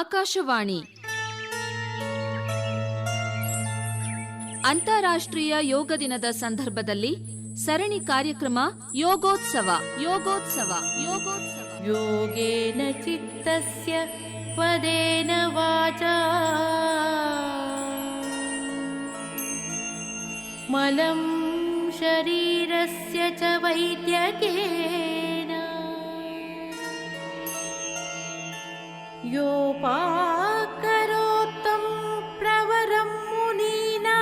ಆಕಾಶವಾಣಿ. ಅಂತಾರಾಷ್ಟ್ರೀಯ ಯೋಗ ದಿನದ ಸಂದರ್ಭದಲ್ಲಿ ಸರಣಿ ಕಾರ್ಯಕ್ರಮ ಯೋಗೋತ್ಸವ ಯೋಗೋತ್ಸವ ಯೋಗೋತ್ಸವ. ಯೋಗೇನ ಚಿತ್ತಸ್ಯ ಪದೇನ ವಾಚ. ಮಲಂ ಶರೀರಸ್ಯ ಚ ವೈದ್ಯಕೇ. योपाकरोत्तं प्रवरं मुनीना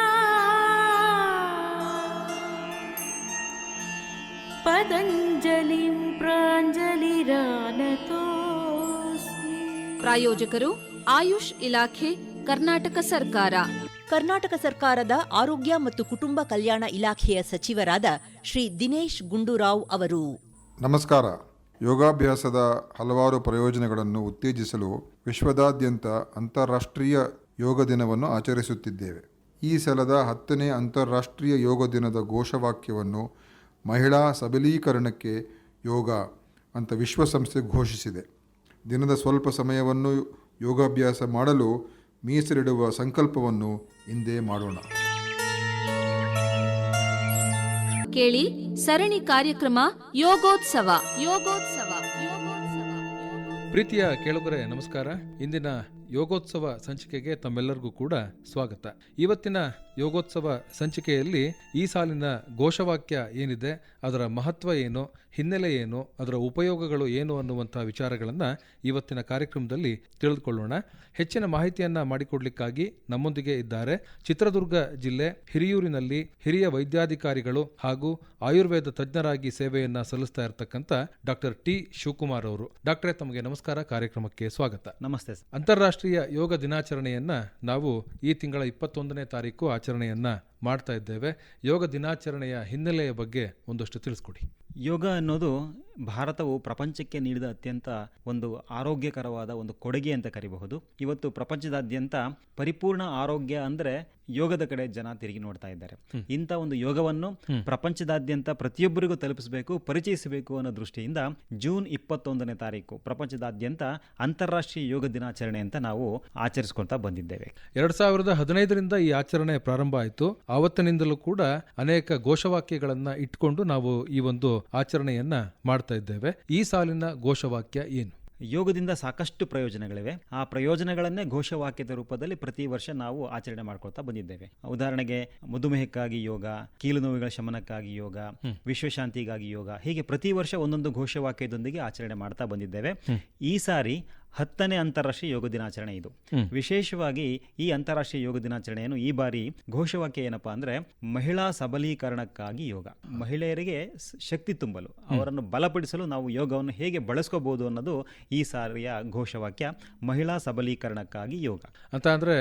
पतञ्जलिं प्राञ्जलिरानतोऽस्मि ಪ್ರಾಯೋಜಕರು ಆಯುಷ್ ಇಲಾಖೆ ಕರ್ನಾಟಕ ಸರ್ಕಾರ ಕರ್ನಾಟಕ ಸರ್ಕಾರದ ಆರೋಗ್ಯ ಮತ್ತು ಕುಟುಂಬ ಕಲ್ಯಾಣ ಇಲಾಖೆಯ ಸಚಿವರಾದ ಶ್ರೀ ದಿನೇಶ್ ಗುಂಡೂರಾವ್ ಅವರು ನಮಸ್ಕಾರ ಯೋಗಾಭ್ಯಾಸದ ಹಲವಾರು ಪ್ರಯೋಜನಗಳನ್ನು ಉತ್ತೇಜಿಸಲು ವಿಶ್ವದಾದ್ಯಂತ ಅಂತಾರಾಷ್ಟ್ರೀಯ ಯೋಗ ದಿನವನ್ನು ಆಚರಿಸುತ್ತಿದ್ದೇವೆ. ಈ ಸಲದ ಹತ್ತನೇ ಅಂತಾರಾಷ್ಟ್ರೀಯ ಯೋಗ ದಿನದ ಘೋಷವಾಕ್ಯವನ್ನು ಮಹಿಳಾ ಸಬಲೀಕರಣಕ್ಕೆ ಯೋಗ ಅಂತ ವಿಶ್ವಸಂಸ್ಥೆ ಘೋಷಿಸಿದೆ. ದಿನದ ಸ್ವಲ್ಪ ಸಮಯವನ್ನು ಯೋಗಾಭ್ಯಾಸ ಮಾಡಲು ಮೀಸಲಿಡುವ ಸಂಕಲ್ಪವನ್ನು ಇಂದೇ ಮಾಡೋಣ. ಕೇಳಿ ಸರಣಿ ಕಾರ್ಯಕ್ರಮ ಯೋಗೋತ್ಸವ. ಯೋಗೋತ್ಸವ. ಪ್ರೀತಿಯ ಕೇಳುಗರೆ, ನಮಸ್ಕಾರ. ಇಂದಿನ ಯೋಗೋತ್ಸವ ಸಂಚಿಕೆಗೆ ತಮ್ಮೆಲ್ಲರಿಗೂ ಕೂಡ ಸ್ವಾಗತ. ಇವತ್ತಿನ ಯೋಗೋತ್ಸವ ಸಂಚಿಕೆಯಲ್ಲಿ ಈ ಸಾಲಿನ ಘೋಷವಾಕ್ಯ ಏನಿದೆ ಅದರ ಮಹತ್ವ ಏನು ಹಿನ್ನೆಲೆ ಏನು ಅದರ ಉಪಯೋಗಗಳು ಏನು ಅನ್ನುವಂಥ ವಿಚಾರಗಳನ್ನು ಇವತ್ತಿನ ಕಾರ್ಯಕ್ರಮದಲ್ಲಿ ತಿಳಿದುಕೊಳ್ಳೋಣ. ಹೆಚ್ಚಿನ ಮಾಹಿತಿಯನ್ನು ಮಾಡಿಕೊಡ್ಲಿಕ್ಕಾಗಿ ನಮ್ಮೊಂದಿಗೆ ಇದ್ದಾರೆ ಚಿತ್ರದುರ್ಗ ಜಿಲ್ಲೆ ಹಿರಿಯೂರಿನಲ್ಲಿ ಹಿರಿಯ ವೈದ್ಯಾಧಿಕಾರಿಗಳು ಹಾಗೂ ಆಯುರ್ವೇದ ತಜ್ಞರಾಗಿ ಸೇವೆಯನ್ನು ಸಲ್ಲಿಸ್ತಾ ಇರತಕ್ಕಂಥ ಡಾಕ್ಟರ್ ಟಿ ಶಿವಕುಮಾರ್ ಅವರು. ಡಾಕ್ಟರ್ ತಮಗೆ ನಮಸ್ಕಾರ. ಕಾರ್ಯಕ್ರಮಕ್ಕೆ ಸ್ವಾಗತ. ನಮಸ್ತೆ ಸರ್. ಅಂತಾರಾಷ್ಟ್ರೀಯ ಯೋಗ ದಿನಾಚರಣೆಯನ್ನ ನಾವು ಈ ತಿಂಗಳ ಇಪ್ಪತ್ತೊಂದನೇ ತಾರೀಕು ಆಚರಣೆಯನ್ನ ಮಾಡ್ತಾ ಇದ್ದೇವೆ. ಯೋಗ ದಿನಾಚರಣೆಯ ಹಿನ್ನೆಲೆಯ ಬಗ್ಗೆ ಒಂದಷ್ಟು ತಿಳಿಸ್ಕೊಡಿ. ಯೋಗ ಅನ್ನೋದು ಭಾರತವು ಪ್ರಪಂಚಕ್ಕೆ ನೀಡಿದ ಅತ್ಯಂತ ಒಂದು ಆರೋಗ್ಯಕರವಾದ ಒಂದು ಕೊಡುಗೆ ಅಂತ ಕರಿಬಹುದು. ಇವತ್ತು ಪ್ರಪಂಚದಾದ್ಯಂತ ಪರಿಪೂರ್ಣ ಆರೋಗ್ಯ ಅಂದ್ರೆ ಯೋಗದ ಕಡೆ ಜನ ತಿರುಗಿ ನೋಡ್ತಾ ಇದ್ದಾರೆ. ಇಂಥ ಒಂದು ಯೋಗವನ್ನು ಪ್ರಪಂಚದಾದ್ಯಂತ ಪ್ರತಿಯೊಬ್ಬರಿಗೂ ತಲುಪಿಸಬೇಕು ಪರಿಚಯಿಸಬೇಕು ಅನ್ನೋ ದೃಷ್ಟಿಯಿಂದ ಜೂನ್ ಇಪ್ಪತ್ತೊಂದನೇ ತಾರೀಕು ಪ್ರಪಂಚದಾದ್ಯಂತ ಅಂತಾರಾಷ್ಟ್ರೀಯ ಯೋಗ ದಿನಾಚರಣೆ ಅಂತ ನಾವು ಆಚರಿಸ್ಕೊಳ್ತಾ ಬಂದಿದ್ದೇವೆ. ಎರಡ್ ಸಾವಿರದ ಹದಿನೈದರಿಂದ ಈ ಆಚರಣೆ ಪ್ರಾರಂಭ ಆಯಿತು. ಆವತ್ತಿನಿಂದಲೂ ಕೂಡ ಅನೇಕ ಘೋಷವಾಕ್ಯಗಳನ್ನ ಇಟ್ಕೊಂಡು ನಾವು ಈ ಒಂದು ಆಚರಣೆಯನ್ನ ಮಾಡ್ತಾ ಇದ್ದೇವೆ. ಈ ಸಾಲಿನ ಘೋಷವಾಕ್ಯ ಏನು? ಯೋಗದಿಂದ ಸಾಕಷ್ಟು ಪ್ರಯೋಜನಗಳಿವೆ. ಆ ಪ್ರಯೋಜನಗಳನ್ನೇ ಘೋಷವಾಕ್ಯದ ರೂಪದಲ್ಲಿ ಪ್ರತಿ ವರ್ಷ ನಾವು ಆಚರಣೆ ಮಾಡ್ಕೊಳ್ತಾ ಬಂದಿದ್ದೇವೆ. ಉದಾಹರಣೆಗೆ ಮಧುಮೇಹಕ್ಕಾಗಿ ಯೋಗ ಕೀಲು ನೋವುಗಳ ಶಮನಕ್ಕಾಗಿ ಯೋಗ ವಿಶ್ವಶಾಂತಿಗಾಗಿ ಯೋಗ ಹೀಗೆ ಪ್ರತಿ ವರ್ಷ ಒಂದೊಂದು ಘೋಷವಾಕ್ಯದೊಂದಿಗೆ ಆಚರಣೆ ಮಾಡ್ತಾ ಬಂದಿದ್ದೇವೆ. ಈ ಸಾರಿ ಹತ್ತನೇ ಅಂತಾರಾಷ್ಟ್ರೀಯ ಯೋಗ ದಿನಾಚರಣೆ ಇದು. ವಿಶೇಷವಾಗಿ ಈ ಅಂತಾರಾಷ್ಟ್ರೀಯ ಯೋಗ ದಿನಾಚರಣೆಯನ್ನು ಈ ಬಾರಿ ಘೋಷವಾಕ್ಯ ಏನಪ್ಪಾ ಅಂದ್ರೆ ಮಹಿಳಾ ಸಬಲೀಕರಣಕ್ಕಾಗಿ ಯೋಗ. ಮಹಿಳೆಯರಿಗೆ ಶಕ್ತಿ ತುಂಬಲು ಅವರನ್ನು ಬಲಪಡಿಸಲು ನಾವು ಯೋಗವನ್ನು ಹೇಗೆ ಬಳಸ್ಕೋಬಹುದು ಅನ್ನೋದು ಈ ಸಾರಿಯ ಘೋಷವಾಕ್ಯ ಮಹಿಳಾ ಸಬಲೀಕರಣಕ್ಕಾಗಿ ಯೋಗ. ಅಂತ ಅಂದ್ರೆ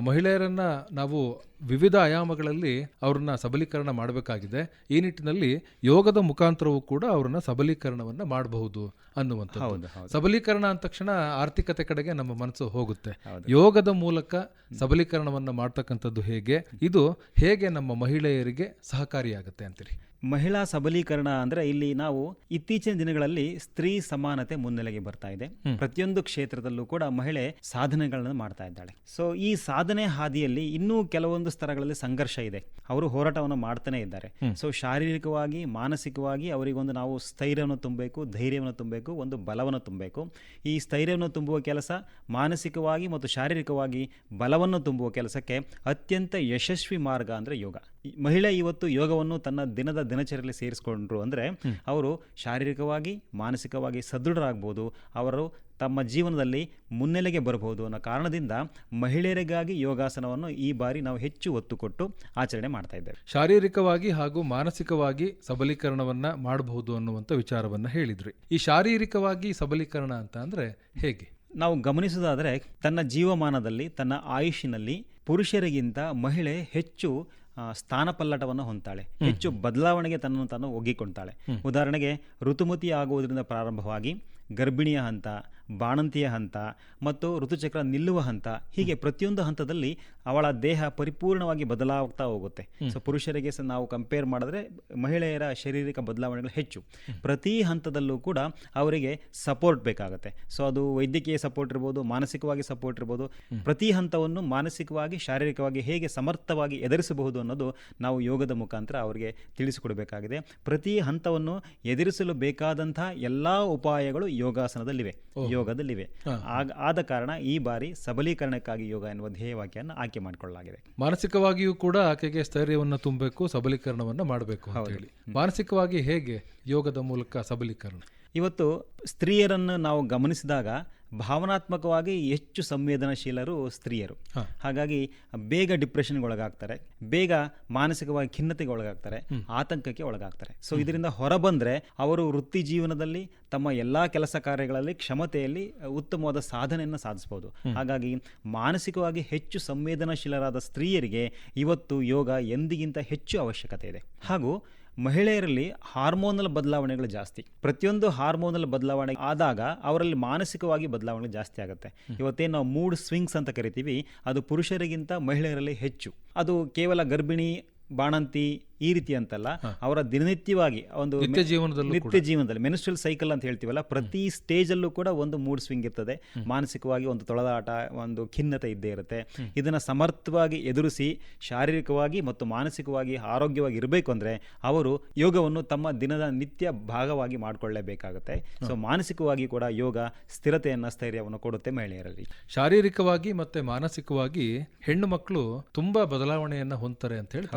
ಮಹಿಳೆಯರನ್ನ ನಾವು ವಿವಿಧ ಆಯಾಮಗಳಲ್ಲಿ ಅವ್ರನ್ನ ಸಬಲೀಕರಣ ಮಾಡಬೇಕಾಗಿದೆ. ಈ ನಿಟ್ಟಿನಲ್ಲಿ ಯೋಗದ ಮುಖಾಂತರವೂ ಕೂಡ ಅವ್ರನ್ನ ಸಬಲೀಕರಣವನ್ನ ಮಾಡಬಹುದು ಅನ್ನುವಂಥದ್ದು. ಸಬಲೀಕರಣ ಅಂದ ತಕ್ಷಣ ಆರ್ಥಿಕತೆ ಕಡೆಗೆ ನಮ್ಮ ಮನಸ್ಸು ಹೋಗುತ್ತೆ. ಯೋಗದ ಮೂಲಕ ಸಬಲೀಕರಣವನ್ನ ಮಾಡ್ತಕ್ಕಂಥದ್ದು ಹೇಗೆ? ಇದು ಹೇಗೆ ನಮ್ಮ ಮಹಿಳೆಯರಿಗೆ ಸಹಕಾರಿಯಾಗುತ್ತೆ ಅಂತೀರಿ? ಮಹಿಳಾ ಸಬಲೀಕರಣ ಅಂದ್ರೆ ಇಲ್ಲಿ ನಾವು ಇತ್ತೀಚಿನ ದಿನಗಳಲ್ಲಿ ಸ್ತ್ರೀ ಸಮಾನತೆ ಮುನ್ನೆಲೆಗೆ ಬರ್ತಾ ಇದೆ. ಪ್ರತಿಯೊಂದು ಕ್ಷೇತ್ರದಲ್ಲೂ ಕೂಡ ಮಹಿಳೆ ಸಾಧನೆಗಳನ್ನು ಮಾಡ್ತಾ ಇದ್ದಾಳೆ. ಸೊ ಈ ಸಾಧನೆ ಹಾದಿಯಲ್ಲಿ ಇನ್ನೂ ಕೆಲವೊಂದು ಸ್ತರಗಳಲ್ಲಿ ಸಂಘರ್ಷ ಇದೆ. ಅವರು ಹೋರಾಟವನ್ನು ಮಾಡ್ತಾನೆ ಇದ್ದಾರೆ. ಸೊ ಶಾರೀರಿಕವಾಗಿ ಮಾನಸಿಕವಾಗಿ ಅವರಿಗೊಂದು ನಾವು ಸ್ಥೈರ್ಯವನ್ನು ತುಂಬಬೇಕು ಧೈರ್ಯವನ್ನು ತುಂಬಬೇಕು ಒಂದು ಬಲವನ್ನು ತುಂಬಬೇಕು. ಈ ಸ್ಥೈರ್ಯವನ್ನು ತುಂಬುವ ಕೆಲಸ ಮಾನಸಿಕವಾಗಿ ಮತ್ತು ಶಾರೀರಿಕವಾಗಿ ಬಲವನ್ನು ತುಂಬುವ ಕೆಲಸಕ್ಕೆ ಅತ್ಯಂತ ಯಶಸ್ವಿ ಮಾರ್ಗ ಅಂದ್ರೆ ಯೋಗ. ಮಹಿಳೆ ಇವತ್ತು ಯೋಗವನ್ನು ತನ್ನ ದಿನದ ದಿನಚರಿಯಲ್ಲಿ ಸೇರಿಸ್ಕೊಂಡ್ರು ಅಂದರೆ ಅವರು ಶಾರೀರಿಕವಾಗಿ ಮಾನಸಿಕವಾಗಿ ಸದೃಢರಾಗ್ಬೋದು ಅವರು ತಮ್ಮ ಜೀವನದಲ್ಲಿ ಮುನ್ನೆಲೆಗೆ ಬರಬಹುದು ಅನ್ನೋ ಕಾರಣದಿಂದ ಮಹಿಳೆಯರಿಗಾಗಿ ಯೋಗಾಸನವನ್ನು ಈ ಬಾರಿ ನಾವು ಹೆಚ್ಚು ಒತ್ತು ಕೊಟ್ಟು ಆಚರಣೆ ಮಾಡ್ತಾ ಇದ್ದೇವೆ. ಶಾರೀರಿಕವಾಗಿ ಹಾಗೂ ಮಾನಸಿಕವಾಗಿ ಸಬಲೀಕರಣವನ್ನ ಮಾಡಬಹುದು ಅನ್ನುವಂಥ ವಿಚಾರವನ್ನ ಹೇಳಿದ್ರಿ. ಈ ಶಾರೀರಿಕವಾಗಿ ಸಬಲೀಕರಣ ಅಂತ ಅಂದ್ರೆ ಹೇಗೆ? ನಾವು ಗಮನಿಸೋದಾದರೆ ತನ್ನ ಜೀವಮಾನದಲ್ಲಿ ತನ್ನ ಆಯುಷಿನಲ್ಲಿ ಪುರುಷರಿಗಿಂತ ಮಹಿಳೆ ಹೆಚ್ಚು ಸ್ಥಾನಪಲ್ಲಟವನ್ನು ಹೊಂದ್ತಾಳೆ. ಹೆಚ್ಚು ಬದಲಾವಣೆಗೆ ತನ್ನನ್ನು ತಾನು ಒಗ್ಗಿಕೊಳ್ತಾಳೆ ಉದಾಹರಣೆಗೆ ಋತುಮತಿ ಆಗುವುದರಿಂದ ಪ್ರಾರಂಭವಾಗಿ ಗರ್ಭಿಣಿಯ ಹಂತ ಬಾಣಂತಿಯ ಹಂತ ಮತ್ತು ಋತುಚಕ್ರ ನಿಲ್ಲುವ ಹಂತ ಹೀಗೆ ಪ್ರತಿಯೊಂದು ಹಂತದಲ್ಲಿ ಅವಳ ದೇಹ ಪರಿಪೂರ್ಣವಾಗಿ ಬದಲಾಗ್ತಾ ಹೋಗುತ್ತೆ. ಸೊ ಪುರುಷರಿಗೆ ಸಹ ನಾವು ಕಂಪೇರ್ ಮಾಡಿದ್ರೆ ಮಹಿಳೆಯರ ಶಾರೀರಿಕ ಬದಲಾವಣೆಗಳು ಹೆಚ್ಚು. ಪ್ರತಿ ಹಂತದಲ್ಲೂ ಕೂಡ ಅವರಿಗೆ ಸಪೋರ್ಟ್ ಬೇಕಾಗುತ್ತೆ. ಸೊ ಅದು ವೈದ್ಯಕೀಯ ಸಪೋರ್ಟ್ ಇರ್ಬೋದು ಮಾನಸಿಕವಾಗಿ ಸಪೋರ್ಟ್ ಇರ್ಬೋದು ಪ್ರತಿ ಹಂತವನ್ನು ಮಾನಸಿಕವಾಗಿ ಶಾರೀರಿಕವಾಗಿ ಹೇಗೆ ಸಮರ್ಥವಾಗಿ ಎದುರಿಸಬಹುದು ಅನ್ನೋದು ನಾವು ಯೋಗದ ಮುಖಾಂತರ ಅವರಿಗೆ ತಿಳಿಸಿಕೊಡಬೇಕಾಗಿದೆ. ಪ್ರತಿ ಹಂತವನ್ನು ಎದುರಿಸಲು ಬೇಕಾದಂತಹ ಎಲ್ಲಾ ಉಪಾಯಗಳು ಯೋಗಾಸನದಲ್ಲಿವೆ. ಯೋಗದಲ್ಲಿವೆ. ಆಗ ಆದ ಕಾರಣ ಈ ಬಾರಿ ಸಬಲೀಕರಣಕ್ಕಾಗಿ ಯೋಗ ಎನ್ನುವ ಧ್ಯೇಯವಾಕ್ಯವನ್ನು ಆಯ್ಕೆ ಮಾಡಿಕೊಳ್ಳಲಾಗಿದೆ. ಮಾನಸಿಕವಾಗಿಯೂ ಕೂಡ ಆಕೆಗೆ ಸ್ಥೈರ್ಯವನ್ನು ತುಂಬಬೇಕು ಸಬಲೀಕರಣವನ್ನು ಮಾಡಬೇಕು ಹೇಳಿ. ಮಾನಸಿಕವಾಗಿ ಹೇಗೆ ಯೋಗದ ಮೂಲಕ ಸಬಲೀಕರಣ? ಇವತ್ತು ಸ್ತ್ರೀಯರನ್ನು ನಾವು ಗಮನಿಸಿದಾಗ ಭಾವನಾತ್ಮಕವಾಗಿ ಹೆಚ್ಚು ಸಂವೇದನಾಶೀಲರು ಸ್ತ್ರೀಯರು. ಹಾಗಾಗಿ ಬೇಗ ಡಿಪ್ರೆಷನ್ಗೆ ಒಳಗಾಗ್ತಾರೆ ಬೇಗ ಮಾನಸಿಕವಾಗಿ ಖಿನ್ನತೆಗೆ ಒಳಗಾಗ್ತಾರೆ ಆತಂಕಕ್ಕೆ ಒಳಗಾಗ್ತಾರೆ. ಸೊ ಇದರಿಂದ ಹೊರಬಂದರೆ ಅವರು ವೃತ್ತಿ ಜೀವನದಲ್ಲಿ ತಮ್ಮ ಎಲ್ಲಾ ಕೆಲಸ ಕಾರ್ಯಗಳಲ್ಲಿ ಕ್ಷಮತೆಯಲ್ಲಿ ಉತ್ತಮವಾದ ಸಾಧನೆಯನ್ನು ಸಾಧಿಸಬಹುದು ಹಾಗಾಗಿ ಮಾನಸಿಕವಾಗಿ ಹೆಚ್ಚು ಸಂವೇದನಾಶೀಲರಾದ ಸ್ತ್ರೀಯರಿಗೆ ಇವತ್ತು ಯೋಗ ಎಂದಿಗಿಂತ ಹೆಚ್ಚು ಅವಶ್ಯಕತೆ ಇದೆ. ಹಾಗೂ ಮಹಿಳೆಯರಲ್ಲಿ ಹಾರ್ಮೋನಲ್ ಬದಲಾವಣೆಗಳು ಜಾಸ್ತಿ. ಪ್ರತಿಯೊಂದು ಹಾರ್ಮೋನಲ್ ಬದಲಾವಣೆ ಆದಾಗ ಅವರಲ್ಲಿ ಮಾನಸಿಕವಾಗಿ ಬದಲಾವಣೆ ಜಾಸ್ತಿ ಆಗುತ್ತೆ. ಇವತ್ತೇನು ನಾವು ಮೂಡ್ ಸ್ವಿಂಗ್ಸ್ ಅಂತ ಕರಿತೀವಿ ಅದು ಪುರುಷರಿಗಿಂತ ಮಹಿಳೆಯರಲ್ಲಿ ಹೆಚ್ಚು. ಅದು ಕೇವಲ ಗರ್ಭಿಣಿ ಬಾಣಂತಿ ಈ ರೀತಿ ಅಂತಲ್ಲ ಅವರ ದಿನನಿತ್ಯವಾಗಿ ಒಂದು ನಿತ್ಯ ಜೀವನದಲ್ಲಿ ನಿತ್ಯ ಜೀವನದಲ್ಲಿ ಮೆನಿಸ್ಟ್ರಲ್ ಸೈಕಲ್ ಅಂತ ಹೇಳ್ತೀವಲ್ಲ ಪ್ರತಿ ಸ್ಟೇಜಲ್ಲೂ ಕೂಡ ಒಂದು ಮೂಡ್ ಸ್ವಿಂಗ್ ಇರ್ತದೆ. ಮಾನಸಿಕವಾಗಿ ಒಂದು ತೊಳೆದಾಟ ಒಂದು ಖಿನ್ನತೆ ಇದ್ದೇ ಇರುತ್ತೆ. ಇದನ್ನು ಸಮರ್ಥವಾಗಿ ಎದುರಿಸಿ ಶಾರೀರಿಕವಾಗಿ ಮತ್ತು ಮಾನಸಿಕವಾಗಿ ಆರೋಗ್ಯವಾಗಿ ಇರಬೇಕು ಅಂದ್ರೆ ಅವರು ಯೋಗವನ್ನು ತಮ್ಮ ದಿನದ ನಿತ್ಯ ಭಾಗವಾಗಿ ಮಾಡಿಕೊಳ್ಳಲೇಬೇಕಾಗುತ್ತೆ ಸೊ ಮಾನಸಿಕವಾಗಿ ಕೂಡ ಯೋಗ ಸ್ಥಿರತೆಯನ್ನು ಸ್ಥೈರ್ಯವನ್ನು ಕೊಡುತ್ತೆ ಮಹಿಳೆಯರಲ್ಲಿ. ಶಾರೀರಿಕವಾಗಿ ಮತ್ತೆ ಮಾನಸಿಕವಾಗಿ ಹೆಣ್ಣು ಮಕ್ಕಳು ತುಂಬಾ ಬದಲಾವಣೆಯನ್ನ ಹೊಂದ್ತಾರೆ ಅಂತ ಹೇಳಿ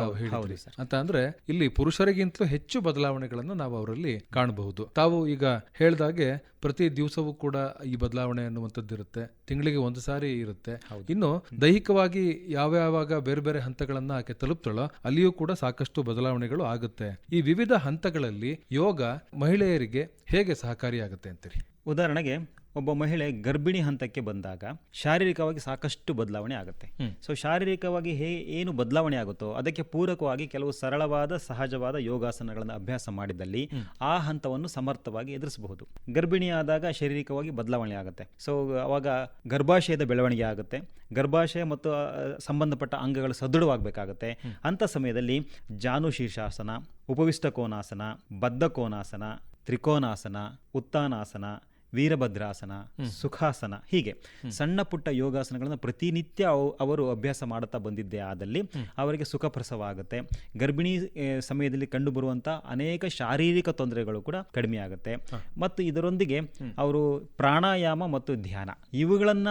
ಅಂತ ಅಂದ್ರೆ ಇಲ್ಲಿ ಪುರುಷರಿಗಿಂತಲೂ ಹೆಚ್ಚು ಬದಲಾವಣೆಗಳನ್ನು ನಾವು ಅವರಲ್ಲಿ ಕಾಣಬಹುದು. ತಾವು ಈಗ ಹೇಳ್ದಾಗೆ ಪ್ರತಿ ದಿವಸವೂ ಕೂಡ ಈ ಬದಲಾವಣೆ ಅನ್ನುವಂಥದ್ದು ಇರುತ್ತೆ. ತಿಂಗಳಿಗೆ ಒಂದು ಸಾರಿ ಇರುತ್ತೆ. ಇನ್ನು ದೈಹಿಕವಾಗಿ ಯಾವ ಯಾವಾಗ ಬೇರೆ ಬೇರೆ ಹಂತಗಳನ್ನ ಆಕೆ ತಲುಪ್ತಾಳೋ ಅಲ್ಲಿಯೂ ಕೂಡ ಸಾಕಷ್ಟು ಬದಲಾವಣೆಗಳು ಆಗುತ್ತೆ. ಈ ವಿವಿಧ ಹಂತಗಳಲ್ಲಿ ಯೋಗ ಮಹಿಳೆಯರಿಗೆ ಹೇಗೆ ಸಹಕಾರಿಯಾಗುತ್ತೆ ಅಂತೀರಿ? ಉದಾಹರಣೆಗೆ ಒಬ್ಬ ಮಹಿಳೆ ಗರ್ಭಿಣಿ ಹಂತಕ್ಕೆ ಬಂದಾಗ ಶಾರೀರಿಕವಾಗಿ ಸಾಕಷ್ಟು ಬದಲಾವಣೆ ಆಗುತ್ತೆ. ಸೊ ಶಾರೀರಿಕವಾಗಿ ಹೇ ಏನು ಬದಲಾವಣೆ ಆಗುತ್ತೋ ಅದಕ್ಕೆ ಪೂರಕವಾಗಿ ಕೆಲವು ಸರಳವಾದ ಸಹಜವಾದ ಯೋಗಾಸನಗಳನ್ನು ಅಭ್ಯಾಸ ಮಾಡಿದಲ್ಲಿ ಆ ಹಂತವನ್ನು ಸಮರ್ಥವಾಗಿ ಎದುರಿಸಬಹುದು. ಗರ್ಭಿಣಿಯಾದಾಗ ಶಾರೀರಿಕವಾಗಿ ಬದಲಾವಣೆ ಆಗುತ್ತೆ. ಸೊ ಅವಾಗ ಗರ್ಭಾಶಯದ ಬೆಳವಣಿಗೆ ಆಗುತ್ತೆ. ಗರ್ಭಾಶಯ ಮತ್ತು ಸಂಬಂಧಪಟ್ಟ ಅಂಗಗಳು ಸದೃಢವಾಗಬೇಕಾಗುತ್ತೆ. ಅಂಥ ಸಮಯದಲ್ಲಿ ಜಾನು ಶೀರ್ಷಾಸನ ಉಪವಿಷ್ಟ ಕೋನಾಸನ ಬದ್ಧ ಕೋನಾಸನ ತ್ರಿಕೋನಾಸನ ಉತ್ತಾನಾಸನ ವೀರಭದ್ರಾಸನ ಸುಖಾಸನ ಹೀಗೆ. ಸಣ್ಣ ಪುಟ್ಟ ಯೋಗಾಸನಗಳನ್ನು ಪ್ರತಿನಿತ್ಯ ಅವು- ಅವರು ಅಭ್ಯಾಸ ಮಾಡುತ್ತಾ ಬಂದಿದ್ದೇ ಆದಲ್ಲಿ ಅವರಿಗೆ ಸುಖ ಪ್ರಸವ ಆಗುತ್ತೆ ಗರ್ಭಿಣಿ ಸಮಯದಲ್ಲಿ ಕಂಡುಬರುವಂಥ ಅನೇಕ ಶಾರೀರಿಕ ತೊಂದರೆಗಳು ಕೂಡ ಕಡಿಮೆಯಾಗುತ್ತೆ. ಮತ್ತು ಇದರೊಂದಿಗೆ ಅವರು ಪ್ರಾಣಾಯಾಮ ಮತ್ತು ಧ್ಯಾನ ಇವುಗಳನ್ನ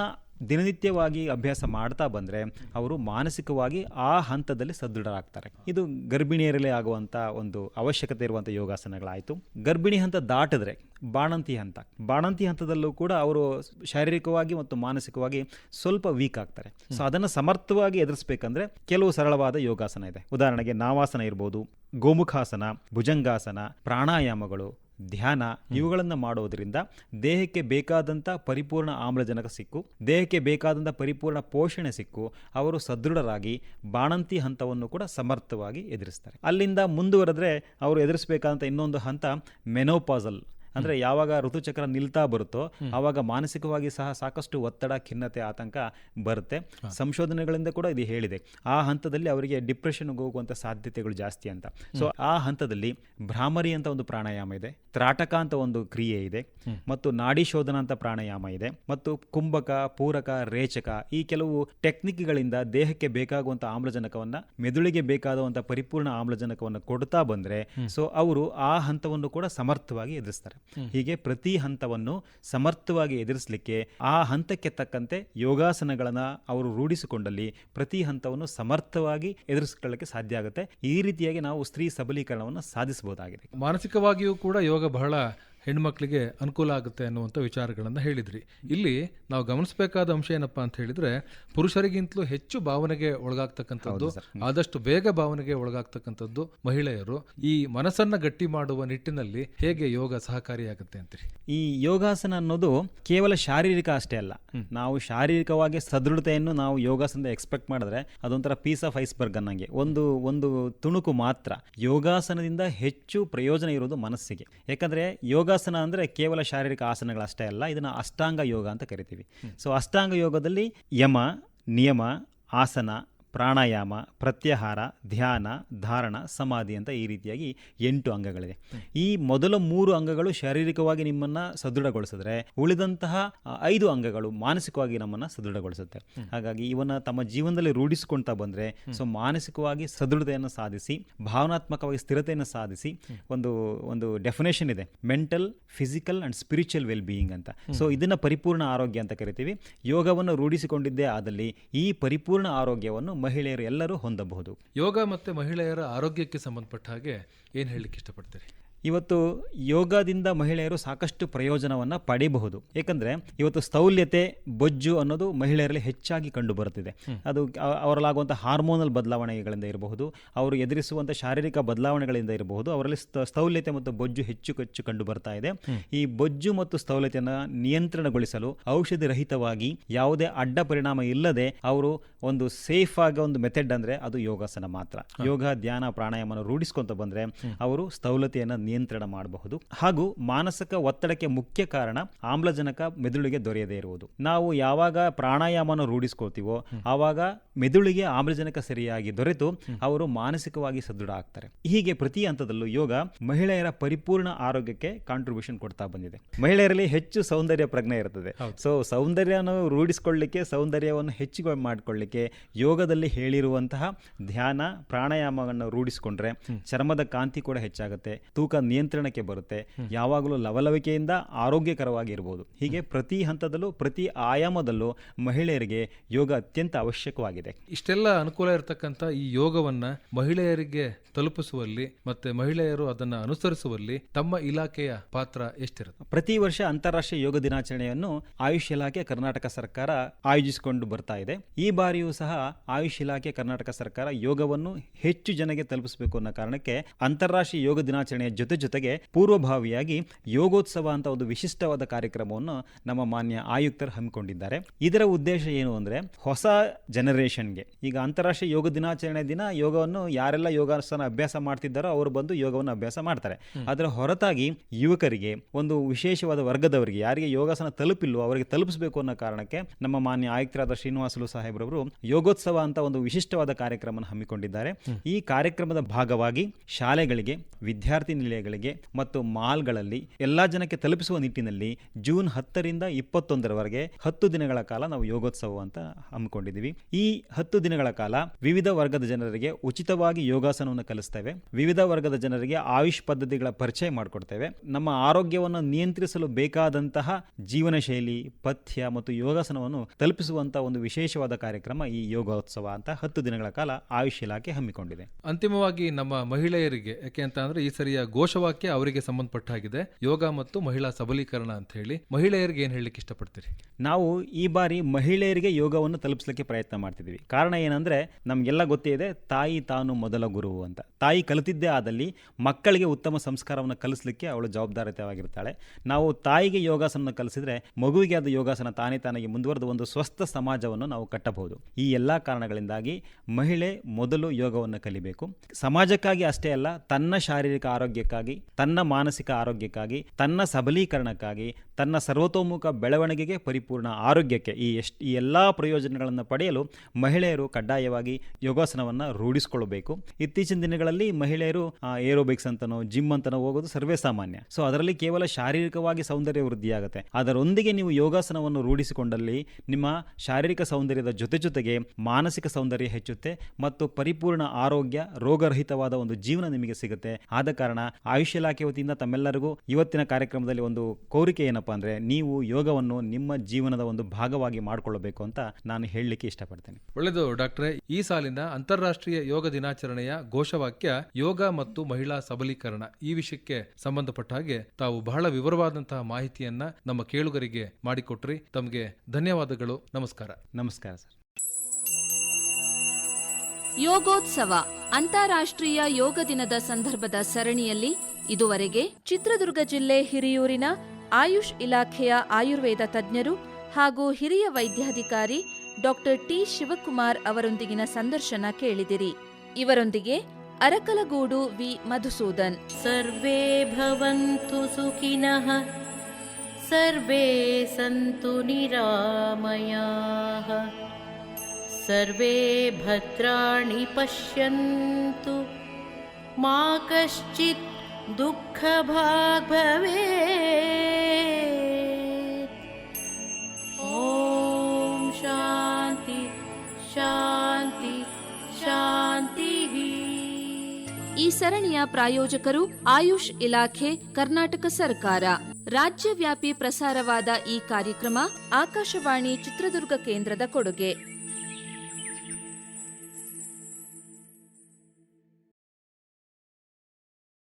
ದಿನನಿತ್ಯವಾಗಿ ಅಭ್ಯಾಸ ಮಾಡ್ತಾ ಬಂದರೆ ಅವರು ಮಾನಸಿಕವಾಗಿ ಆ ಹಂತದಲ್ಲಿ ಸದೃಢರಾಗ್ತಾರೆ. ಇದು ಗರ್ಭಿಣಿಯರಲ್ಲಿ ಆಗುವಂಥ ಒಂದು ಅವಶ್ಯಕತೆ ಇರುವಂಥ ಯೋಗಾಸನಗಳಾಯಿತು. ಗರ್ಭಿಣಿ ಹಂತ ದಾಟಿದ್ರೆ ಬಾಣಂತಿ ಹಂತ. ಬಾಣಂತಿ ಹಂತದಲ್ಲೂ ಕೂಡ ಅವರು ಶಾರೀರಿಕವಾಗಿ ಮತ್ತು ಮಾನಸಿಕವಾಗಿ ಸ್ವಲ್ಪ ವೀಕ್ ಆಗ್ತಾರೆ. ಸೊ ಅದನ್ನು ಸಮರ್ಥವಾಗಿ ಎದುರಿಸಬೇಕಂದ್ರೆ ಕೆಲವು ಸರಳವಾದ ಯೋಗಾಸನ ಇದೆ. ಉದಾಹರಣೆಗೆ ನಾವಾಸನ ಇರ್ಬೋದು, ಗೋಮುಖಾಸನ, ಭುಜಂಗಾಸನ, ಪ್ರಾಣಾಯಾಮಗಳು ಧ್ಯಾನ ಇವುಗಳನ್ನು ಮಾಡುವುದರಿಂದ ದೇಹಕ್ಕೆ ಬೇಕಾದಂಥ ಪರಿಪೂರ್ಣ ಆಮ್ಲಜನಕ ಸಿಕ್ಕು, ದೇಹಕ್ಕೆ ಬೇಕಾದಂಥ ಪರಿಪೂರ್ಣ ಪೋಷಣೆ ಸಿಕ್ಕು, ಅವರು ಸದೃಢರಾಗಿ ಬಾಣಂತಿ ಹಂತವನ್ನು ಕೂಡ ಸಮರ್ಥವಾಗಿ ಎದುರಿಸ್ತಾರೆ. ಅಲ್ಲಿಂದ ಮುಂದುವರೆದ್ರೆ ಅವರು ಎದುರಿಸಬೇಕಾದಂಥ ಇನ್ನೊಂದು ಹಂತ ಮೆನೋಪಾಸಲ್. ಅಂದ್ರೆ ಯಾವಾಗ ಋತುಚಕ್ರ ನಿಲ್ತಾ ಬರುತ್ತೋ ಆವಾಗ ಮಾನಸಿಕವಾಗಿ ಸಹ ಸಾಕಷ್ಟು ಒತ್ತಡ ಖಿನ್ನತೆ ಆತಂಕ ಬರುತ್ತೆ. ಸಂಶೋಧನೆಗಳಿಂದ ಕೂಡ ಇದು ಹೇಳಿದೆ. ಆ ಹಂತದಲ್ಲಿ ಅವರಿಗೆ ಡಿಪ್ರೆಷನ್ಗೆ ಹೋಗುವಂಥ ಸಾಧ್ಯತೆಗಳು ಜಾಸ್ತಿ ಅಂತ. ಸೊ ಆ ಹಂತದಲ್ಲಿ ಭ್ರಾಮರಿ ಅಂತ ಒಂದು ಪ್ರಾಣಾಯಾಮ ಇದೆ ತ್ರಾಟಕ ಅಂತ ಒಂದು ಕ್ರಿಯೆ ಇದೆ ಮತ್ತು ನಾಡಿ ಶೋಧನ ಅಂತ ಪ್ರಾಣಾಯಾಮ ಇದೆ ಮತ್ತು ಕುಂಭಕ ಪೂರಕ ರೇಚಕ ಈ ಕೆಲವು ಟೆಕ್ನಿಕ್ಗಳಿಂದ ದೇಹಕ್ಕೆ ಬೇಕಾಗುವಂಥ ಆಮ್ಲಜನಕವನ್ನ ಮೆದುಳಿಗೆ ಬೇಕಾದಂಥ ಪರಿಪೂರ್ಣ ಆಮ್ಲಜನಕವನ್ನು ಕೊಡ್ತಾ ಬಂದ್ರೆ ಸೊ ಅವರು ಆ ಹಂತವನ್ನು ಕೂಡ ಸಮರ್ಥವಾಗಿ ಎದುರಿಸ್ತಾರೆ. ಹೀಗೆ ಪ್ರತಿ ಹಂತವನ್ನು ಸಮರ್ಥವಾಗಿ ಎದುರಿಸಲಿಕ್ಕೆ ಆ ಹಂತಕ್ಕೆ ತಕ್ಕಂತೆ ಯೋಗಾಸನಗಳನ್ನು ಅವರು ರೂಢಿಸಿಕೊಂಡಲ್ಲಿ ಪ್ರತಿ ಹಂತವನ್ನು ಸಮರ್ಥವಾಗಿ ಎದುರಿಸಿಕೊಳ್ಳಕ್ಕೆ ಸಾಧ್ಯ ಆಗುತ್ತೆ. ಈ ರೀತಿಯಾಗಿ ನಾವು ಸ್ತ್ರೀ ಸಬಲೀಕರಣವನ್ನು ಸಾಧಿಸಬಹುದಾಗಿದೆ. ಮಾನಸಿಕವಾಗಿಯೂ ಕೂಡ ಯೋಗ ಬಹಳ ಹೆಣ್ಮಕ್ಳಿಗೆ ಅನುಕೂಲ ಆಗುತ್ತೆ ಅನ್ನುವಂಥ ವಿಚಾರಗಳನ್ನು ಹೇಳಿದ್ರಿ. ಇಲ್ಲಿ ನಾವು ಗಮನಿಸಬೇಕಾದ ಅಂಶ ಏನಪ್ಪಾ ಅಂತ ಹೇಳಿದ್ರೆ ಪುರುಷರಿಗಿಂತಲೂ ಹೆಚ್ಚು ಭಾವನೆಗೆ ಒಳಗಾಗ್ತಕ್ಕಂಥದ್ದು ಆದಷ್ಟು ಬೇಗ ಭಾವನೆಗೆ ಒಳಗಾಗ್ತಕ್ಕಂಥದ್ದು ಮಹಿಳೆಯರು. ಈ ಮನಸ್ಸನ್ನ ಗಟ್ಟಿ ಮಾಡುವ ನಿಟ್ಟಿನಲ್ಲಿ ಹೇಗೆ ಯೋಗ ಸಹಕಾರಿಯಾಗುತ್ತೆ ಅಂತೀರಿ? ಈ ಯೋಗಾಸನ ಅನ್ನೋದು ಕೇವಲ ಶಾರೀರಿಕ ಅಷ್ಟೇ ಅಲ್ಲ. ನಾವು ಶಾರೀರಿಕವಾಗಿ ಸದೃಢತೆಯನ್ನು ನಾವು ಯೋಗಾಸನದ ಎಕ್ಸ್ಪೆಕ್ಟ್ ಮಾಡಿದ್ರೆ ಅದೊಂಥರ ಪೀಸ್ ಆಫ್ ಐಸ್ಬರ್ಗ್ ಅನ್ನಂಗೆ. ಒಂದು ಒಂದು ತುಣುಕು ಮಾತ್ರ. ಯೋಗಾಸನದಿಂದ ಹೆಚ್ಚು ಪ್ರಯೋಜನ ಇರೋದು ಮನಸ್ಸಿಗೆ. ಯಾಕಂದ್ರೆ ಯೋಗ ಯೋಗಾಸನ ಅಂದರೆ ಕೇವಲ ಶಾರೀರಿಕ ಆಸನಗಳಷ್ಟೇ ಅಲ್ಲ, ಇದನ್ನು ಅಷ್ಟಾಂಗ ಯೋಗ ಅಂತ ಕರಿತೀವಿ. ಸೊ ಅಷ್ಟಾಂಗ ಯೋಗದಲ್ಲಿ ಯಮ, ನಿಯಮ, ಆಸನ ಪ್ರಾಣಾಯಾಮ, ಪ್ರತ್ಯಾಹಾರ, ಧ್ಯಾನ, ಧಾರಣ, ಸಮಾಧಿ ಅಂತ ಈ ರೀತಿಯಾಗಿ ಎಂಟು ಅಂಗಗಳಿದೆ. ಈ ಮೊದಲ ಮೂರು ಅಂಗಗಳು ಶಾರೀರಿಕವಾಗಿ ನಿಮ್ಮನ್ನು ಸದೃಢಗೊಳಿಸಿದ್ರೆ ಉಳಿದಂತಹ ಐದು ಅಂಗಗಳು ಮಾನಸಿಕವಾಗಿ ನಮ್ಮನ್ನು ಸದೃಢಗೊಳಿಸುತ್ತೆ. ಹಾಗಾಗಿ ಇವನ್ನ ತಮ್ಮ ಜೀವನದಲ್ಲಿ ರೂಢಿಸಿಕೊಳ್ತಾ ಬಂದರೆ ಸೊ ಮಾನಸಿಕವಾಗಿ ಸದೃಢತೆಯನ್ನು ಸಾಧಿಸಿ, ಭಾವನಾತ್ಮಕವಾಗಿ ಸ್ಥಿರತೆಯನ್ನು ಸಾಧಿಸಿ ಒಂದು ಒಂದು ಡೆಫಿನೇಷನ್ ಇದೆ. Mental physical and spiritual well being ಅಂತ. ಸೊ ಇದನ್ನ ಪರಿಪೂರ್ಣ ಆರೋಗ್ಯ ಅಂತ ಕರಿತೀವಿ. ಯೋಗವನ್ನು ರೂಢಿಸಿಕೊಂಡಿದ್ದೇ ಆದಲ್ಲಿ ಈ ಪರಿಪೂರ್ಣ ಆರೋಗ್ಯವನ್ನು ಮಹಿಳೆಯರು ಎಲ್ಲರೂ ಹೊಂದಬಹುದು. ಯೋಗ ಮತ್ತು ಮಹಿಳೆಯರ ಆರೋಗ್ಯಕ್ಕೆ ಸಂಬಂಧಪಟ್ಟ ಹಾಗೆ ಏನು ಹೇಳಲಿಕ್ಕೆ ಇಷ್ಟಪಡ್ತೀರಿ? ಇವತ್ತು ಯೋಗದಿಂದ ಮಹಿಳೆಯರು ಸಾಕಷ್ಟು ಪ್ರಯೋಜನವನ್ನು ಪಡೆಯಬಹುದು ಏಕೆಂದರೆ ಇವತ್ತು ಸ್ಥೌಲ್ಯತೆ ಬೊಜ್ಜು ಅನ್ನೋದು ಮಹಿಳೆಯರಲ್ಲಿ ಹೆಚ್ಚಾಗಿ ಕಂಡು ಬರುತ್ತಿದೆ ಅದು ಅವರಲ್ಲಾಗುವಂಥ ಹಾರ್ಮೋನಲ್ ಬದಲಾವಣೆಗಳಿಂದ ಇರಬಹುದು ಅವರು ಎದುರಿಸುವಂಥ ಶಾರೀರಿಕ ಬದಲಾವಣೆಗಳಿಂದ ಇರಬಹುದು ಅವರಲ್ಲಿ ಸ್ಥ- ಸ್ಥೌಲ್ಯತೆ ಮತ್ತು ಬೊಜ್ಜು ಹೆಚ್ಚು ಹೆಚ್ಚು ಕಂಡು ಬರ್ತಾ ಇದೆ ಈ ಬೊಜ್ಜು ಮತ್ತು ಸ್ಥೌಲ್ಯತೆಯನ್ನು ನಿಯಂತ್ರಣಗೊಳಿಸಲು ಔಷಧಿ ರಹಿತವಾಗಿ ಯಾವುದೇ ಅಡ್ಡ ಪರಿಣಾಮ ಇಲ್ಲದೆ ಅವರು ಒಂದು ಸೇಫ್ ಆಗ ಒಂದು ಮೆಥಡ್ ಅಂದ್ರೆ ಅದು ಯೋಗಾಸನ ಮಾತ್ರ. ಯೋಗ ಧ್ಯಾನ ಪ್ರಾಣಾಯಾಮನ ರೂಢಿಸ್ಕೊಂತ ಬಂದ್ರೆ ಅವರು ಸ್ಥೌಲತೆಯನ್ನು ನಿಯಂತ್ರಣ ಮಾಡಬಹುದು. ಹಾಗೂ ಮಾನಸಿಕ ಒತ್ತಡಕ್ಕೆ ಮುಖ್ಯ ಕಾರಣ ಆಮ್ಲಜನಕ ಮೆದುಳಿಗೆ ದೊರೆಯದೇ ಇರುವುದು. ನಾವು ಯಾವಾಗ ಪ್ರಾಣಾಯಾಮನ ರೂಢಿಸ್ಕೊಳ್ತೀವೋ ಆವಾಗ ಮೆದುಳಿಗೆ ಆಮ್ಲಜನಕ ಸರಿಯಾಗಿ ದೊರೆತು ಅವರು ಮಾನಸಿಕವಾಗಿ ಸದೃಢ ಆಗ್ತಾರೆ. ಹೀಗೆ ಪ್ರತಿ ಹಂತದಲ್ಲೂ ಯೋಗ ಮಹಿಳೆಯರ ಪರಿಪೂರ್ಣ ಆರೋಗ್ಯಕ್ಕೆ ಕಾಂಟ್ರಿಬ್ಯೂಷನ್ ಕೊಡ್ತಾ ಬಂದಿದೆ. ಮಹಿಳೆಯರಲ್ಲಿ ಹೆಚ್ಚು ಸೌಂದರ್ಯ ಪ್ರಜ್ಞೆ ಇರ್ತದೆ. ಸೊ ಸೌಂದರ್ಯನ ರೂಢಿಸ್ಕೊಳ್ಳಿಕ್ಕೆ ಸೌಂದರ್ಯವನ್ನು ಹೆಚ್ಚು ಮಾಡಿಕೊಳ್ಳಿಕ್ಕೆ ಯೋಗದಲ್ಲಿ ಹೇಳಿರುವಂತಹ ಧ್ಯಾನ ಪ್ರಾಣಾಯಾಮವನ್ನು ರೂಢಿಸಿಕೊಂಡ್ರೆ ಚರ್ಮದ ಕಾಂತಿ ಕೂಡ ಹೆಚ್ಚಾಗುತ್ತೆ. ತೂಕ ನಿಯಂತ್ರಣಕ್ಕೆ ಬರುತ್ತೆ. ಯಾವಾಗಲೂ ಲವಲವಿಕೆಯಿಂದ ಆರೋಗ್ಯಕರವಾಗಿ ಇರಬಹುದು ಹೀಗೆ ಪ್ರತಿ ಹಂತದಲ್ಲೂ ಪ್ರತಿ ಆಯಾಮದಲ್ಲೂ ಮಹಿಳೆಯರಿಗೆ ಯೋಗ ಅತ್ಯಂತ ಅವಶ್ಯಕವಾಗಿದೆ. ಇಷ್ಟೆಲ್ಲ ಅನುಕೂಲ ಇರತಕ್ಕಂಥ ಈ ಯೋಗವನ್ನ ಮಹಿಳೆಯರಿಗೆ ತಲುಪಿಸುವಲ್ಲಿ ಮತ್ತೆ ಮಹಿಳೆಯರು ಅದನ್ನ ಅನುಸರಿಸುವಲ್ಲಿ ತಮ್ಮ ಇಲಾಖೆಯ ಪಾತ್ರ ಎಷ್ಟಿರುತ್ತೆ? ಪ್ರತಿ ವರ್ಷ ಅಂತಾರಾಷ್ಟ್ರೀಯ ಯೋಗ ದಿನಾಚರಣೆಯನ್ನು ಆಯುಷ್ ಇಲಾಖೆ ಕರ್ನಾಟಕ ಸರ್ಕಾರ ಆಯೋಜಿಸಿಕೊಂಡು ಬರ್ತಾ ಇದೆ. ಈ ಬಾರಿಯೂ ಸಹ ಆಯುಷ್ ಇಲಾಖೆ ಕರ್ನಾಟಕ ಸರ್ಕಾರ ಯೋಗವನ್ನು ಹೆಚ್ಚು ಜನಗೆ ತಲುಪಿಸಬೇಕು ಅನ್ನೋ ಕಾರಣಕ್ಕೆ ಅಂತಾರಾಷ್ಟ್ರೀಯ ಯೋಗ ದಿನಾಚರಣೆಯ ಜೊತೆ ಜೊತೆಗೆ ಪೂರ್ವಭಾವಿಯಾಗಿ ಯೋಗೋತ್ಸವ ಅಂತ ಒಂದು ವಿಶಿಷ್ಟವಾದ ಕಾರ್ಯಕ್ರಮವನ್ನು ನಮ್ಮ ಮಾನ್ಯ ಆಯುಕ್ತರು ಹಮ್ಮಿಕೊಂಡಿದ್ದಾರೆ. ಇದರ ಉದ್ದೇಶ ಏನು ಅಂದ್ರೆ ಹೊಸ ಜನರೇಷನ್ಗೆ. ಈಗ ಅಂತಾರಾಷ್ಟ್ರೀಯ ಯೋಗ ದಿನಾಚರಣೆ ದಿನ ಯೋಗವನ್ನು ಯಾರೆಲ್ಲ ಯೋಗಾಸನ ಅಭ್ಯಾಸ ಮಾಡ್ತಿದ್ದಾರೋ ಅವರು ಬಂದು ಯೋಗವನ್ನು ಅಭ್ಯಾಸ ಮಾಡ್ತಾರೆ. ಅದರ ಹೊರತಾಗಿ ಯುವಕರಿಗೆ ಒಂದು ವಿಶೇಷವಾದ ವರ್ಗದವರಿಗೆ ಯಾರಿಗೆ ಯೋಗಾಸನ ತಲುಪಿಲ್ವೋ ಅವರಿಗೆ ತಲುಪಿಸಬೇಕು ಅನ್ನೋ ಕಾರಣಕ್ಕೆ ನಮ್ಮ ಮಾನ್ಯ ಆಯುಕ್ತರಾದ ಶ್ರೀನಿವಾಸಲು ಸಾಹೇಬ್ರವರು ಯೋಗೋತ್ಸವ ಅಂತ ಒಂದು ವಿಶಿಷ್ಟವಾದ ಕಾರ್ಯಕ್ರಮ ಹಮ್ಮಿಕೊಂಡಿದ್ದಾರೆ. ಈ ಕಾರ್ಯಕ್ರಮದ ಭಾಗವಾಗಿ ಶಾಲೆಗಳಿಗೆ ವಿದ್ಯಾರ್ಥಿ ನಿಲಯಗಳಿಗೆ ಮತ್ತು ಮಾಲ್ಗಳಲ್ಲಿ ಎಲ್ಲಾ ಜನಕ್ಕೆ ತಲುಪಿಸುವ ನಿಟ್ಟಿನಲ್ಲಿ ಜೂನ್ ಹತ್ತರಿಂದ ಇಪ್ಪತ್ತೊಂದರವರೆಗೆ ಹತ್ತು ದಿನಗಳ ಕಾಲ ನಾವು ಯೋಗೋತ್ಸವ ಅಂತ ಹಮ್ಮಿಕೊಂಡಿದ್ದೀವಿ. ಈ ಹತ್ತು ದಿನಗಳ ಕಾಲ ವಿವಿಧ ವರ್ಗದ ಜನರಿಗೆ ಉಚಿತವಾಗಿ ಯೋಗಾಸನವನ್ನು ಕಲಿಸ್ತೇವೆ. ವಿವಿಧ ವರ್ಗದ ಜನರಿಗೆ ಆಯುಷ್ ಪದ್ಧತಿಗಳ ಪರಿಚಯ ಮಾಡಿಕೊಡ್ತೇವೆ. ನಮ್ಮ ಆರೋಗ್ಯವನ್ನು ನಿಯಂತ್ರಿಸಲು ಬೇಕಾದಂತಹ ಜೀವನ ಶೈಲಿ ಪಥ್ಯ ಮತ್ತು ಯೋಗಾಸನವನ್ನು ತಲುಪಿಸುವಂತಹ ಒಂದು ವಿಶೇಷವಾದ ಕಾರ್ಯಕ್ರಮ ಈ ಯೋಗೋತ್ಸವ ಅಂತ ಹತ್ತು ದಿನಗಳ ಕಾಲ ಆಯುಷ್ ಇಲಾಖೆ ಹಮ್ಮಿಕೊಂಡಿದೆ. ಅಂತಿಮವಾಗಿ ನಮ್ಮ ಮಹಿಳೆಯರಿಗೆ, ಯಾಕೆ ಅಂತ ಅಂದ್ರೆ ಈ ಸರಿಯ ಘೋಷವಾಕ್ಯ ಅವರಿಗೆ ಸಂಬಂಧಪಟ್ಟ ಹಾಗಿದೆ ಯೋಗ ಮತ್ತು ಮಹಿಳಾ ಸಬಲೀಕರಣ ಅಂತ ಹೇಳಿ. ಮಹಿಳೆಯರಿಗೆ ಏನ್ ಹೇಳಲಿಕ್ಕೆ ಇಷ್ಟಪಡ್ತೀರಿ? ನಾವು ಈ ಬಾರಿ ಮಹಿಳೆಯರಿಗೆ ಯೋಗವನ್ನು ತಲುಪಿಸಲಿಕ್ಕೆ ಪ್ರಯತ್ನ ಮಾಡ್ತಿದ್ವಿ ಕಾರಣ ಏನಂದ್ರೆ ನಮಗೆಲ್ಲ ಗೊತ್ತೇ ಇದೆ, ತಾಯಿ ತಾನು ಮೊದಲ ಗುರು ಅಂತ. ತಾಯಿ ಕಲಿತಿದ್ದೇ ಆದಲ್ಲಿ ಮಕ್ಕಳಿಗೆ ಉತ್ತಮ ಸಂಸ್ಕಾರವನ್ನು ಕಲಿಸಲಿಕ್ಕೆ ಅವಳು ಜವಾಬ್ದಾರಿತವಾಗಿರ್ತಾಳೆ ನಾವು ತಾಯಿಗೆ ಯೋಗಾಸನ ಕಲಿಸಿದ್ರೆ ಮಗುವಿಗೆ ಅದು ಯೋಗಾಸನ ತಾನೇ ತಾನಾಗಿ ಮುಂದುವರೆದು ಒಂದು ಸ್ವಸ್ಥ ಸಮಾಜವನ್ನು ನಾವು ಕಟ್ಟಬಹುದು. ಈ ಎಲ್ಲ ಕಾರಣಗಳಿಂದಾಗಿ ಮಹಿಳೆ ಮೊದಲು ಯೋಗವನ್ನು ಕಲಿಬೇಕು. ಸಮಾಜಕ್ಕಾಗಿ ಅಷ್ಟೇ ಅಲ್ಲ, ತನ್ನ ಶಾರೀರಿಕ ಆರೋಗ್ಯಕ್ಕಾಗಿ ತನ್ನ ಮಾನಸಿಕ ಆರೋಗ್ಯಕ್ಕಾಗಿ, ತನ್ನ ಸಬಲೀಕರಣಕ್ಕಾಗಿ, ತನ್ನ ಸರ್ವತೋಮುಖ ಬೆಳವಣಿಗೆಗೆ ಪರಿಪೂರ್ಣ ಆರೋಗ್ಯಕ್ಕೆ ಈ ಎಷ್ಟು, ಈ ಎಲ್ಲ ಪ್ರಯೋಜನಗಳನ್ನು ಪಡೆಯಲು ಮಹಿಳೆಯರು ಕಡ್ಡಾಯವಾಗಿ ಯೋಗಾಸನವನ್ನು ರೂಢಿಸಿಕೊಳ್ಳಬೇಕು. ಇತ್ತೀಚಿನ ದಿನಗಳಲ್ಲಿ ಮಹಿಳೆಯರು ಏರೋಬಿಕ್ಸ್ ಅಂತನೋ, ಜಿಮ್ ಅಂತನೋ ಹೋಗೋದು ಸರ್ವೇ ಸಾಮಾನ್ಯ. ಸೊ, ಅದರಲ್ಲಿ ಕೇವಲ ಶಾರೀರಿಕವಾಗಿ ಸೌಂದರ್ಯ ವೃದ್ಧಿಯಾಗುತ್ತೆ. ಅದರೊಂದಿಗೆ ನೀವು ಯೋಗಾಸನವನ್ನು ರೂಢಿಸಿಕೊಂಡಲ್ಲಿ ನಿಮ್ಮ ಶಾರೀರಿಕ ಸೌಂದರ್ಯದ ಜೊತೆ ಜೊತೆಗೆ ಮಾನಸಿಕ ಸೌಂದರ್ಯ ಹೆಚ್ಚುತ್ತೆ ಮತ್ತು ಪರಿಪೂರ್ಣ ಆರೋಗ್ಯ ರೋಗರಹಿತವಾದ ಒಂದು ಜೀವನ ನಿಮಗೆ ಸಿಗುತ್ತೆ. ಆದ ಕಾರಣ ಆಯುಷ್ ಇಲಾಖೆ ವತಿಯಿಂದ ತಮ್ಮೆಲ್ಲರಿಗೂ ಇವತ್ತಿನ ಕಾರ್ಯಕ್ರಮದಲ್ಲಿ ಒಂದು ಕೋರಿಕೆ ಏನಪ್ಪಾ ಅಂದ್ರೆ ನೀವು ಯೋಗವನ್ನು ನಿಮ್ಮ ಜೀವನದ ಒಂದು ಭಾಗವಾಗಿ ಮಾಡಿಕೊಳ್ಳಬೇಕು ಅಂತ ನಾನು ಹೇಳಲಿಕ್ಕೆ ಇಷ್ಟಪಡ್ತೇನೆ. ಒಳ್ಳೆಯದು ಡಾಕ್ಟ್ರೆ. ಈ ಸಾಲಿನ ಅಂತಾರಾಷ್ಟ್ರೀಯ ಯೋಗ ದಿನಾಚರಣೆಯ ಘೋಷವಾಕ್ಯ ಯೋಗ ಮತ್ತು ಮಹಿಳಾ ಸಬಲೀಕರಣ. ಈ ವಿಷಯಕ್ಕೆ ಸಂಬಂಧಪಟ್ಟ ಹಾಗೆ ತಾವು ಬಹಳ ವಿವರವಾದಂತಹ ಮಾಹಿತಿಯನ್ನ ನಮ್ಮ ಕೇಳುಗರಿಗೆ ಮಾಡಿಕೊಟ್ರಿ. ತಮಗೆ ಧನ್ಯವಾದಗಳು. ನಮಸ್ಕಾರ. ನಮಸ್ಕಾರ ಸರ್. ಯೋಗೋತ್ಸವ ಅಂತಾರಾಷ್ಟ್ರೀಯ ಯೋಗ ದಿನದ ಸಂದರ್ಭದ ಸರಣಿಯಲ್ಲಿ ಇದುವರೆಗೆ ಚಿತ್ರದುರ್ಗ ಜಿಲ್ಲೆ ಹಿರಿಯೂರಿನ ಆಯುಷ್ ಇಲಾಖೆಯ ಆಯುರ್ವೇದ ತಜ್ಞರು ಹಾಗೂ ಹಿರಿಯ ವೈದ್ಯಾಧಿಕಾರಿ ಡಾಕ್ಟರ್ ಟಿ ಶಿವಕುಮಾರ್ ಅವರೊಂದಿಗಿನ ಸಂದರ್ಶನ ಕೇಳಿದಿರಿ. ಇವರೊಂದಿಗೆ ಅರಕಲಗೂಡು ವಿ ಮಧುಸೂದನ್. ಸರ್ವೇ ಭವಂತು ಸುಖಿನಃ, ಸರ್ವೇ ಸಂತು ನಿರಾಮಯಾ. सर्वे भद्राणि पश्यन्तु मा कश्चित् दुःखभाग् भवेत् ॐ शान्ति शान्ति शान्तिः ಈ ಸರಣಿಯ ಪ್ರಾಯೋಜಕರು ಆಯುಷ್ ಇಲಾಖೆ ಕರ್ನಾಟಕ ಸರ್ಕಾರ ರಾಜ್ಯವ್ಯಾಪಿ ಪ್ರಸಾರವಾದ ಈ ಕಾರ್ಯಕ್ರಮ ಆಕಾಶವಾಣಿ ಚಿತ್ರದುರ್ಗ ಕೇಂದ್ರದ ಕೊಡುಗೆ